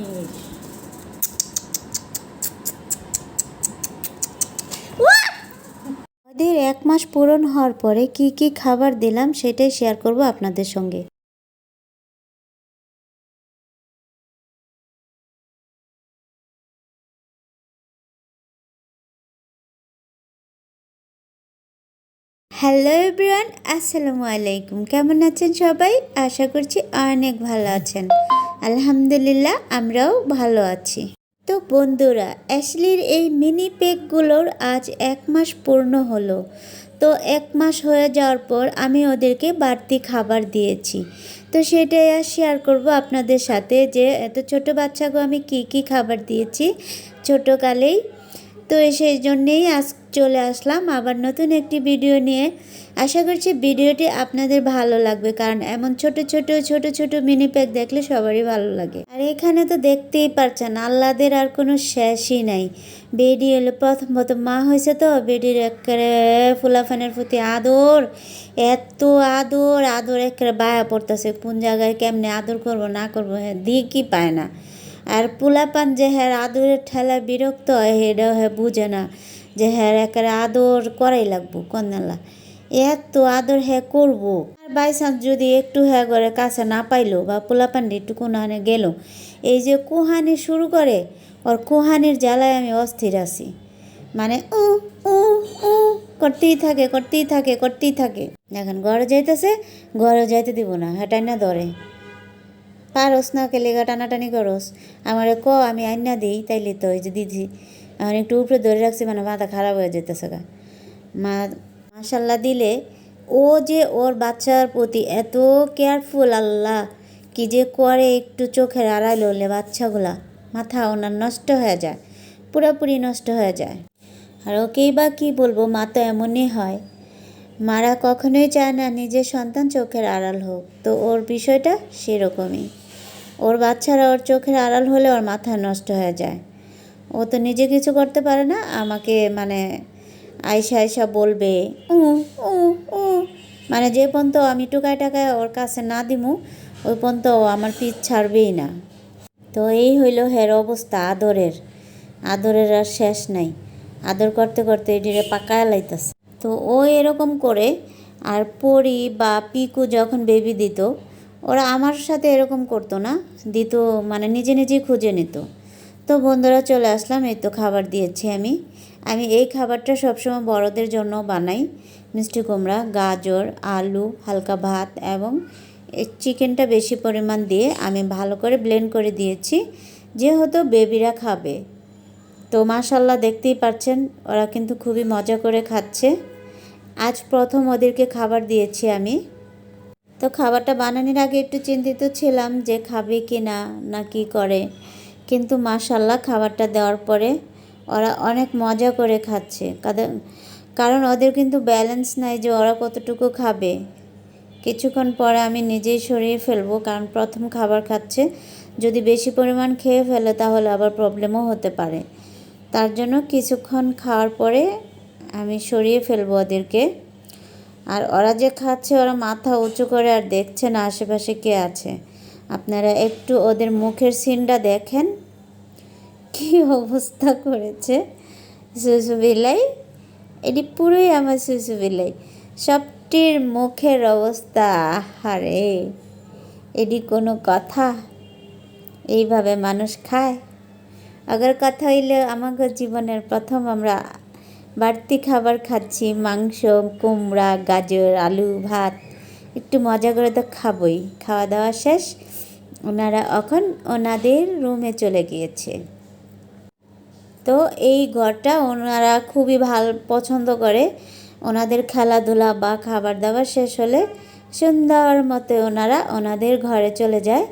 ইস। ওদের এক মাস পূরণ হওয়ার পরে কি কি খাবার দিলাম সেটাই শেয়ার করব আপনাদের সঙ্গে। হ্যালো এভরিওয়ান আসসালামু আলাইকুম। কেমন আছেন সবাই? আশা করছি অনেক ভালো আছেন। আলহামদুলিল্লাহ, আমরাও ভালো আছি। তো বন্ধুরা, অ্যাশলির এই মিনি প্যাকগুলোর আজ এক মাস পূর্ণ হলো। তো এক মাস হয়ে যাওয়ার পর আমি ওদেরকে বাড়তি খাবার দিয়েছি। তো সেটাই আর শেয়ার করব আপনাদের সাথে যে এত ছোট বাচ্চাকে আমি কি কি খাবার দিয়েছি, ছোটোকালেই তো সেই জন্যেই আজ চলে আসলাম আবার নতুন একটি ভিডিও নিয়ে। আশা করছি ভিডিওটি আপনাদের ভালো লাগবে, কারণ এমন ছোট ছোট ছোট ছোট মিনি প্যাক দেখলে সবারই ভালো লাগে। আর এখানে তো দেখতেই পারছেন আল্লাদের আর কোনো শেষই নাই। বেডি হলো প্রথম প্রথম মা হয়েছে তো, বেডির একেবারে ফুলাফানের প্রতি আদর, এত আদর আদর একেবারে বায়া পড়তেছে, কোন জায়গায় কেমনে আদর করব, না করব হ্যাঁ দিকই পায় না। আর পোলাপান যে হ্যাঁ আদরের ঠেলা বিরক্ত হয় সেটাও বুঝে না যে হ্যাঁ একেবারে আদর করাই লাগবো, কন্যালা। এত আদর হ্যাঁ করব। আর বাই চান্স যদি একটু হ্যাঁ করে কাছে না পাইলো বা পোলাপান্ডি একটু কোনহানে গেল, এই যে কুহানি শুরু করে, ওর কুহানির জ্বালায় আমি অস্থির আছি। মানে উ উ উ, করতেই থাকে করতেই থাকে করতেই থাকে। এখন ঘরে যাইতেছে ঘরে যাইতে দিব না হেঁটাই না ধরে। পারস না কেলেগা টানাটানি করস? আমারে ক, আমি আইনা দিই, তাইলে তো ওই যে দিদি এখন একটু উপরে ধরে রাখছি মানে মাথা খারাপ হয়ে যেতেছে গা। মা, মাশাল্লাহ দিলে, ও যে ওর বাচ্চার প্রতি এত কেয়ারফুল আল্লাহ, কি যে করে একটু চোখের আড়াইল হলে বাচ্চাগুলা, মাথা ওনার নষ্ট হয়ে যায়, পুরোপুরি নষ্ট হয়ে যায়। আর ওকেই বা কী বলব, মা তো এমনই হয়। মারা কখনোই চায় না, নিজের সন্তান চোখের আড়াল হোক, তো ওর বিষয়টা সেরকমই। ওর বাচ্চারা ওর চোখের আড়াল হলে ওর মাথা নষ্ট হয়ে যায়। ও তো নিজে কিছু করতে পারে না, আমাকে মানে আয়সা আয়সা বলবে, উ উ উ। মানে যে পর্যন্ত আমি টুকায় টাকায় ওর কাছে না দিমু, ওই পর্যন্ত আমার পিঠ ছাড়বেই না। তো এই হইল হের অবস্থা আদরের। আদরের আর শেষ নাই। আদর করতে করতে এটিরে পাকায় লাইতেছে। তো ও এরকম করে আর পরি বা পিকু যখন বেবি দিত ওরা আমার সাথে এরকম করতো না। দিত মানে নিজে নিজেই খুঁজে নিত। তো বন্ধুরা চলে আসলাম, এই তো খাবার দিয়েছি আমি। আমি এই খাবারটা সবসময় বড়দের জন্য বানাই। মিষ্টি কুমড়া, গাজর, আলু, হালকা ভাত এবং চিকেনটা বেশি পরিমাণ দিয়ে আমি ভালো করে ব্লেন্ড করে দিয়েছি। যেহেতু বেবিরা খাবে। তো মাশাল্লাহ দেখতেই পাচ্ছেন, ওরা কিন্তু খুবই মজা করে খাচ্ছে। আজ প্রথম ওদেরকে খাবার দিয়েছি আমি। তো খাবারটা বানানোর আগে একটু চিন্তিত ছিলাম যে খাবে কি না না কি করে। কিন্তু মাশাল্লাহ খাবারটা দেওয়ার পরে ওরা অনেক মজা করে খাচ্ছে। কারণ ওদের কিন্তু ব্যালেন্স নাই যে ওরা কতটুকু খাবে। কিছুক্ষণ পরে আমি নিজেই সরিয়ে ফেলব, কারণ প্রথম খাবার খাচ্ছে। যদি বেশি পরিমাণ খেয়ে ফেলে তাহলে আবার প্রবলেমও হতে পারে। তার জন্য কিছুক্ষণ খাওয়ার পরে আমি সরিয়ে ফেলব ওদেরকে। আর ওরা যে খাচ্ছে, ওরা মাথা উঁচু করে আর দেখছে না আশেপাশে কে আছে। আপনারা একটু ওদের মুখের সিনটা দেখেন। কি অবস্থা করেছে সুসু বিলাই। এটি পুরোই আমার সুসু বিলাই। সবটির মুখের অবস্থা হারে এটি কোনো কথা? এইভাবে মানুষ খায়? আগের কথা হইলে আমাকে জীবনের প্রথম আমরা বাড়তি খাবার খাচ্ছি, মাংস, কুমড়া, গাজর, আলু, ভাত। একটু মজা করে তো খাবই। খাওয়া দাওয়া শেষ। ওনারা এখন ওনাদের রুমে চলে গিয়েছে। তো এই ঘরটা ওনারা খুবই ভালো পছন্দ করে। ওনাদের খেলাধুলা বা খাবার দাবার শেষ হলে সুন্দর মতো ওনারা ওনাদের ঘরে চলে যায়।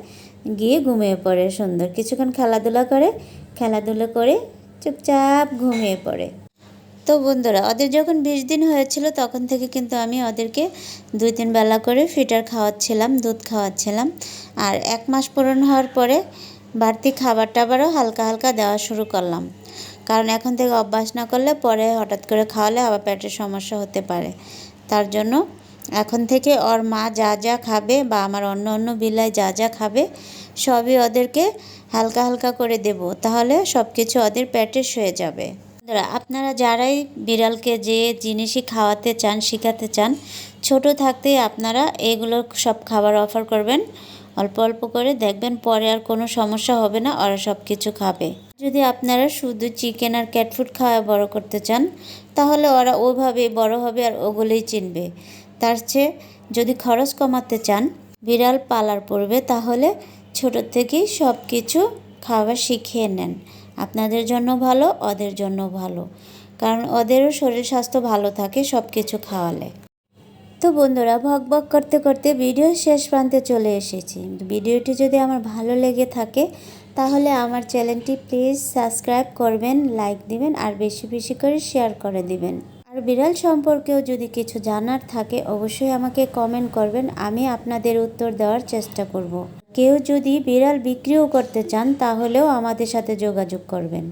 গিয়ে ঘুমিয়ে পড়ে সুন্দর। কিছুক্ষণ খেলাধুলা করে খেলাধুলা করে চুপচাপ ঘুমিয়ে পড়ে। তো বন্ধুরা, ওদের যখন বিশ দিন হয়েছিল, তখন থেকে কিন্তু আমি ওদেরকে দুই তিন বেলা করে ফিটার খাওয়াচ্ছিলাম, দুধ খাওয়াচ্ছিলাম। আর এক মাস পূরণ হওয়ার পরে বাড়তি খাবার টাবারও হালকা হালকা দেওয়া শুরু করলাম। কারণ এখন থেকে অভ্যাস না করলে পরে হঠাৎ করে খাওয়ালে আবার পেটের সমস্যা হতে পারে। তার জন্য এখন থেকে ওর মা যা যা খাবে বা আমার অন্য অন্য বিলাই যা যা খাবে, সবই ওদেরকে হালকা হালকা করে দেব। তাহলে সব কিছু ওদের পেটে শুয়ে যাবে। বন্ধুরা, আপনারা যারাই বিড়ালকে যে জিনিসই খাওয়াতে চান শেখাতে চান ছোট থাকতেই আপনারা এগুলো সব খাবার অফার করবেন। অল্প অল্প করে দেখবেন পরে আর কোনো সমস্যা হবে না ওরা সব কিছু খাবে। যদি আপনারা শুধু চিকেন আর ক্যাটফুড খাওয়া বড় করতে চান তাহলে ওরা ওভাবে বড় হবে আর ওগুলোই চিনবে। তার চেয়ে যদি খরচ কমাতে চান বিড়াল পালার পড়বে তাহলে ছোট থেকেই সব কিছু খাবার শিখিয়ে নেন। আপনাদের জন্য ভালো, ওদের জন্য ভালো। কারণ ওদেরও শরীর স্বাস্থ্য ভালো থাকে সব কিছু খাওয়ালে। তো বন্ধুরা, ভক ভক করতে করতে ভিডিও শেষ প্রান্তে চলে এসেছি। ভিডিওটি যদি আমার ভালো লেগে থাকে, তাহলে আমার চ্যানেলটি প্লিজ সাবস্ক্রাইব করবেন, লাইক দিবেন, আর বেশি বেশি করে শেয়ার করে দিবেন। বিড়াল সম্পর্কেও যদি কিছু জানার থাকে, অবশ্যই আমাকে কমেন্ট করবেন। আমি আপনাদের উত্তর দেওয়ার চেষ্টা করব। কেউ যদি বিড়াল বিক্রিও করতে চান, তাহলেও আমাদের সাথে যোগাযোগ করবেন।